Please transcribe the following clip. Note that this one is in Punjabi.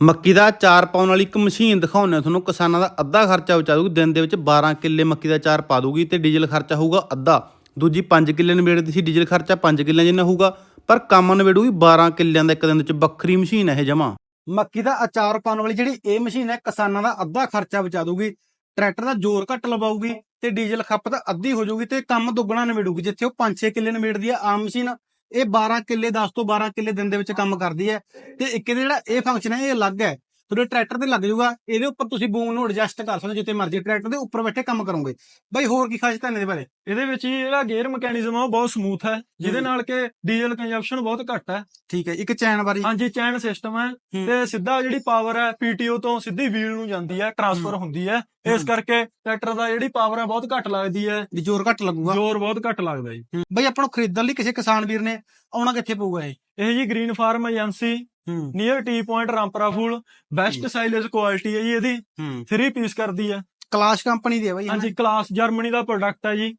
ਮੱਕੀ ਦਾ ਚਾਰ ਪਾਉਣ ਵਾਲੀ ਇੱਕ ਮਸ਼ੀਨ ਦਿਖਾਉਂਦੇ ਹਾਂ ਤੁਹਾਨੂੰ। ਕਿਸਾਨਾਂ ਦਾ ਅੱਧਾ ਖਰਚਾ ਬਚਾ ਦੂਗੀ ਦਿਨ ਦੇ ਵਿੱਚ 12 ਕਿੱਲੇ ਮੱਕੀ ਦਾ ਚਾਰ ਪਾ ਦੂਗੀ ਤੇ ਡੀਜ਼ਲ ਖਰਚਾ ਹੋਊਗਾ ਅੱਧਾ। ਦੂਜੀ 5 ਕਿੱਲੇ ਨਿਬੇੜਦੀ ਸੀ, ਡੀਜ਼ਲ ਖਰਚਾ 5 ਕਿੱਲਿਆਂ ਜਿੰਨਾ ਹੋਊਗਾ, ਪਰ ਕੰਮ ਨਿਬੇੜੂਗੀ 12 ਕਿੱਲਿਆਂ ਦਾ ਇੱਕ ਦਿਨ ਵਿੱਚ ਵੱਖਰੀ ਮਸ਼ੀਨ ਹੈ ਇਹ ਜਮਾ। ਮੱਕੀ ਦਾ ਅਚਾਰ ਪਾਉਣ ਵਾਲੀ ਜਿਹੜੀ ਇਹ ਮਸ਼ੀਨ ਹੈ, ਕਿਸਾਨਾਂ ਦਾ ਅੱਧਾ ਖਰਚਾ ਬਚਾ ਦੂਗੀ ਟਰੈਕਟਰ ਦਾ ਜ਼ੋਰ ਘੱਟ ਲਵਾਊਗੀ ਤੇ ਡੀਜ਼ਲ ਖਪਤ ਅੱਧੀ ਹੋ ਜਾਊਗੀ ਤੇ ਕੰਮ ਦੁੱਗਣਾ ਨਿਬੇੜੂਗੀ, ਜਿੱਥੇ ਉਹ 5-6 ਕਿੱਲੇ ਨਿਬੇੜਦੀ ਹੈ ਆਮ ਮਸ਼ੀਨ। ਇਹ 12 ਕਿੱਲੇ 10 ਤੋਂ 12 ਕਿੱਲੇ ਦਿਨ ਦੇ ਵਿੱਚ ਕੰਮ ਕਰਦੀ ਹੈ ਤੇ ਇੱਕ ਇਹਦਾ ਜਿਹੜਾ ਇਹ ਫੰਕਸ਼ਨ ਹੈ, ਇਹ ਅਲੱਗ ਹੈ। ਤੁਹਾਡੇ ਟਰੈਕਟਰ ਤੇ ਲੱਗ ਜਾਊਗਾ ਇਹਦੇ ਉੱਪਰ ਤੁਸੀਂ ਬੂਮ ਨੂੰ ਐਡਜਸਟ ਕਰ ਸਕਦੇ ਹੋ ਜਿੱਥੇ ਮਰਜ਼ੀ ਟਰੈਕਟਰ ਦੇ ਉੱਪਰ ਬੈਠੇ ਕੰਮ ਕਰੋਗੇ। ਬਾਈ ਹੋਰ ਕੀ ਖਾਸੀਅਤ ਹੈ ਇਹਦੇ ਬਾਰੇ? ਇਹਦੇ ਵਿੱਚ ਜੀ ਜਿਹੜਾ ਗੇਅਰ ਮੈਕੈਨਿਜ਼ਮ ਆ ਉਹ ਬਹੁਤ ਸਮੂਥ ਹੈ ਜਿਹਦੇ ਹੂੰ। ਨਾਲ ਕਿ ਡੀਜ਼ਲ ਕੰਜ਼ੰਪਸ਼ਨ ਬਹੁਤ ਘੱਟ ਹੈ। ਠੀਕ ਹੈ ਇੱਕ ਚੈਨ ਬਾਰੇ ਹਾਂਜੀ ਚੈਨ ਸਿਸਟਮ ਹੈ। ਹੂੰ। ਤੇ ਸਿੱਧਾ ਜਿਹੜੀ ਪਾਵਰ ਹੈ ਪੀਟੀਓ ਤੋਂ ਸਿੱਧੀ ਵੀਲ ਨੂੰ ਜਾਂਦੀ ਹੈ ਟਰਾਂਸਫਰ ਹੂੰ। ਹੁੰਦੀ ਹੈ। ਇਸ ਹੂੰ। ਕਰਕੇ ਟਰੈਕਟਰ ਦਾ ਜਿਹੜੀ ਪਾਵਰ ਹੈ ਬਹੁਤ ਘੱਟ ਲੱਗਦੀ ਹੈ। ਵੀ ਜ਼ੋਰ ਘੱਟ ਲੱਗੂਗਾ। ਜ਼ੋਰ ਬਹੁਤ ਘੱਟ ਲੱਗਦਾ ਜੀ। ਬਾਈ ਆਪਾਂ ਨੂੰ ਖਰੀਦਣ ਲਈ ਕਿਸੇ ਕਿਸਾਨ ਵੀਰ ਨੇ ਆਉਣਾ ਕਿੱਥੇ ਪਊਗਾ ਇਹ? ਇਹ ਜੀ ਗ੍ਰੀਨ ਫਾਰਮ ਏਜੰਸੀ ਹੂੰ near T point Rampura Phul best. Silage quality ਹੈ ਜੀ ਇਹਦੀ। ਹੂੰ। 3 ਪੀਸ ਕਰਦੀ ਹੈ ਕਲਾਸ਼ ਕੰਪਨੀ ਦੀ ਹੈ ਬਾਈ ਹਾਂਜੀ ਕਲਾਸ ਜਰਮਨੀ ਦਾ ਪ੍ਰੋਡਕਟ ਹੈ ਜੀ।